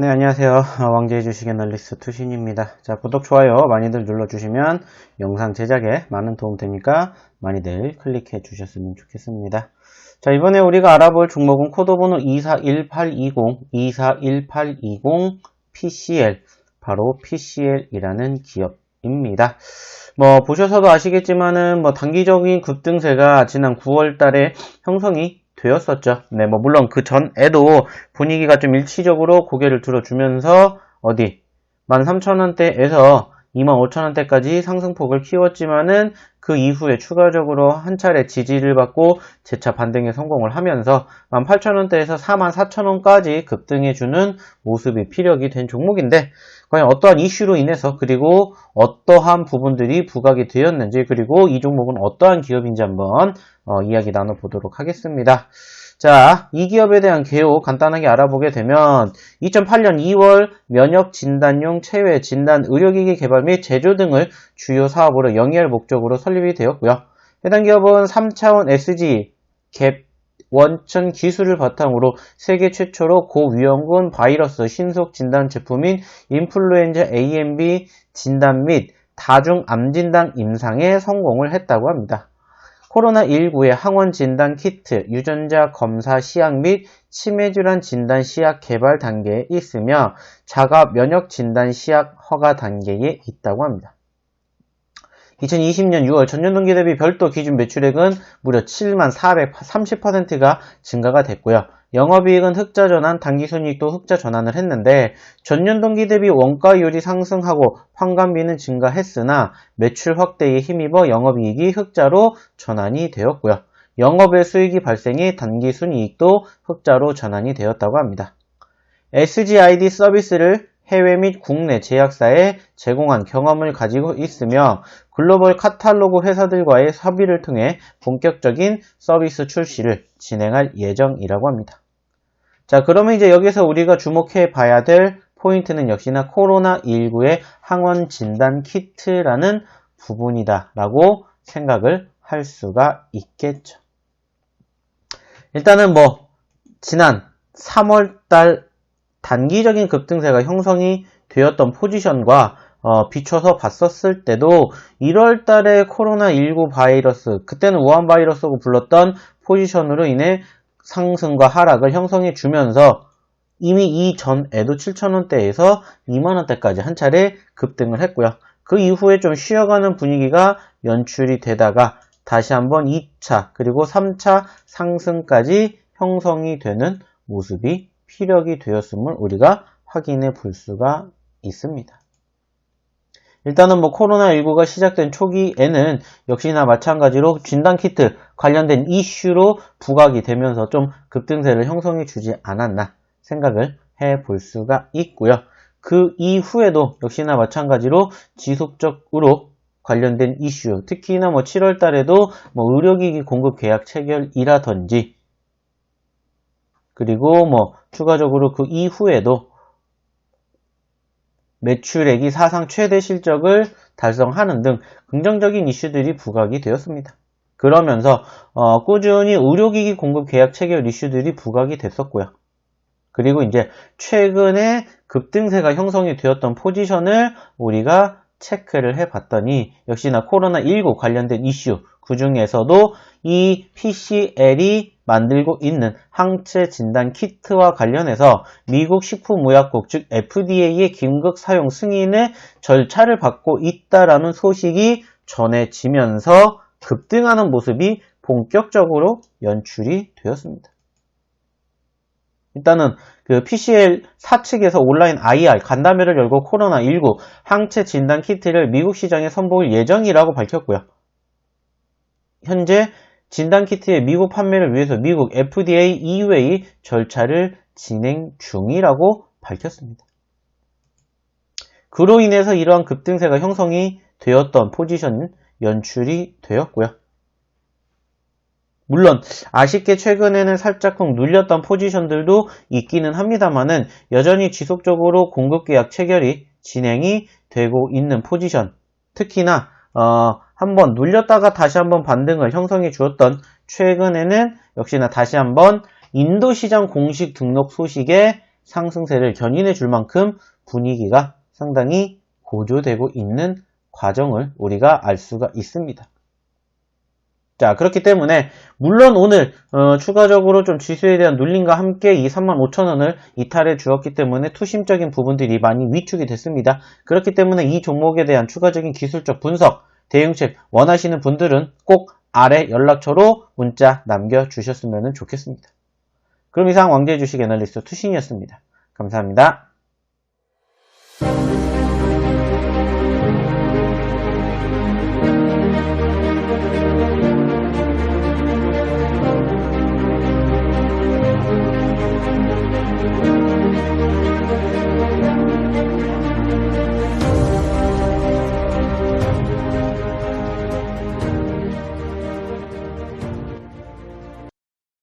네, 안녕하세요. 왕제의 주식 애널리스트 투신입니다. 자, 구독, 좋아요 많이들 눌러주시면 영상 제작에 많은 도움 되니까 많이들 클릭해 주셨으면 좋겠습니다. 자, 이번에 우리가 알아볼 종목은 코드번호 241820, 241820 PCL, 바로 PCL이라는 기업입니다. 뭐, 보셔서도 아시겠지만은, 뭐, 단기적인 급등세가 지난 9월 달에 형성이 되었었죠. 네, 뭐, 물론 그 전에도 분위기가 좀 일치적으로 고개를 들어주면서, 어디, 13,000원대에서 25,000원대까지 상승폭을 키웠지만은 그 이후에 추가적으로 한 차례 지지를 받고 재차 반등에 성공을 하면서 18,000원대에서 44,000원까지 급등해주는 모습이 피력이 된 종목인데 과연 어떠한 이슈로 인해서 그리고 어떠한 부분들이 부각이 되었는지 그리고 이 종목은 어떠한 기업인지 한번 어, 이야기 나눠보도록 하겠습니다. 자, 이 기업에 대한 개요 간단하게 알아보게 되면 2008년 2월 면역 진단용 체외 진단 의료기기 개발 및 제조 등을 주요 사업으로 영위할 목적으로 설립이 되었고요. 해당 기업은 3차원 SG 갭 원천 기술을 바탕으로 세계 최초로 고위험군 바이러스 신속 진단 제품인 인플루엔자 AMB 진단 및 다중 암 진단 임상에 성공을 했다고 합니다. 코로나19의 항원 진단 키트, 유전자 검사 시약 및 치매 질환 진단 시약 개발 단계에 있으며 자가 면역 진단 시약 허가 단계에 있다고 합니다. 2020년 6월 전년 동기 대비 별도 기준 매출액은 무려 7만 430%가 증가가 됐고요. 영업이익은 흑자 전환, 당기순이익도 흑자 전환을 했는데 전년 동기 대비 원가율이 상승하고 환관비는 증가했으나 매출 확대에 힘입어 영업이익이 흑자로 전환이 되었고요. 영업의 수익이 발생해 단기순이익도 흑자로 전환이 되었다고 합니다. SGID 서비스를 해외 및 국내 제약사에 제공한 경험을 가지고 있으며 글로벌 카탈로그 회사들과의 협의를 통해 본격적인 서비스 출시를 진행할 예정이라고 합니다. 자, 그러면 이제 여기서 우리가 주목해 봐야 될 포인트는 역시나 코로나19의 항원 진단 키트라는 부분이다 라고 생각을 할 수가 있겠죠. 일단은 뭐, 지난 3월달 단기적인 급등세가 형성이 되었던 포지션과 어, 비춰서 봤었을 때도 1월 달에 코로나19 바이러스, 그때는 우한 바이러스고 불렀던 포지션으로 인해 상승과 하락을 형성해 주면서 이미 이전에도 7,000원대에서 2만원대까지 한 차례 급등을 했고요. 그 이후에 좀 쉬어가는 분위기가 연출이 되다가 다시 한번 2차 그리고 3차 상승까지 형성이 되는 모습이 피력이 되었음을 우리가 확인해 볼 수가 있습니다. 일단은 뭐 코로나19가 시작된 초기에는 역시나 마찬가지로 진단키트 관련된 이슈로 부각이 되면서 좀 급등세를 형성해 주지 않았나 생각을 해 볼 수가 있고요. 그 이후에도 역시나 마찬가지로 지속적으로 관련된 이슈, 특히나 뭐 7월 달에도 뭐 의료기기 공급 계약 체결이라든지 그리고 뭐 추가적으로 그 이후에도 매출액이 사상 최대 실적을 달성하는 등 긍정적인 이슈들이 부각이 되었습니다. 그러면서 어, 꾸준히 의료기기 공급 계약 체결 이슈들이 부각이 됐었고요. 그리고 이제 최근에 급등세가 형성이 되었던 포지션을 우리가 체크를 해봤더니 역시나 코로나19 관련된 이슈 그 중에서도 이 PCL이 만들고 있는 항체 진단 키트와 관련해서 미국 식품의약국 즉 FDA의 긴급 사용 승인의 절차를 받고 있다라는 소식이 전해지면서 급등하는 모습이 본격적으로 연출이 되었습니다. 일단은 그 PCL 사측에서 온라인 IR 간담회를 열고 코로나19 항체 진단 키트를 미국 시장에 선보일 예정이라고 밝혔고요. 현재 진단 키트의 미국 판매를 위해서 미국 FDA EUA 절차를 진행 중이라고 밝혔습니다. 그로 인해서 이러한 급등세가 형성이 되었던 포지션 연출이 되었고요. 물론 아쉽게 최근에는 살짝쿵 눌렸던 포지션들도 있기는 합니다만은 여전히 지속적으로 공급 계약 체결이 진행이 되고 있는 포지션 특히나 어, 한번 눌렸다가 다시 한번 반등을 형성해 주었던 최근에는 역시나 다시 한번 인도 시장 공식 등록 소식에 상승세를 견인해 줄 만큼 분위기가 상당히 고조되고 있는 과정을 우리가 알 수가 있습니다. 자, 그렇기 때문에, 물론 오늘, 어, 추가적으로 좀 지수에 대한 눌림과 함께 이 35,000원을 이탈해 주었기 때문에 투심적인 부분들이 많이 위축이 됐습니다. 그렇기 때문에 이 종목에 대한 추가적인 기술적 분석, 대응책 원하시는 분들은 꼭 아래 연락처로 문자 남겨주셨으면 좋겠습니다. 그럼 이상 왕재주식 애널리스트 투신이었습니다. 감사합니다.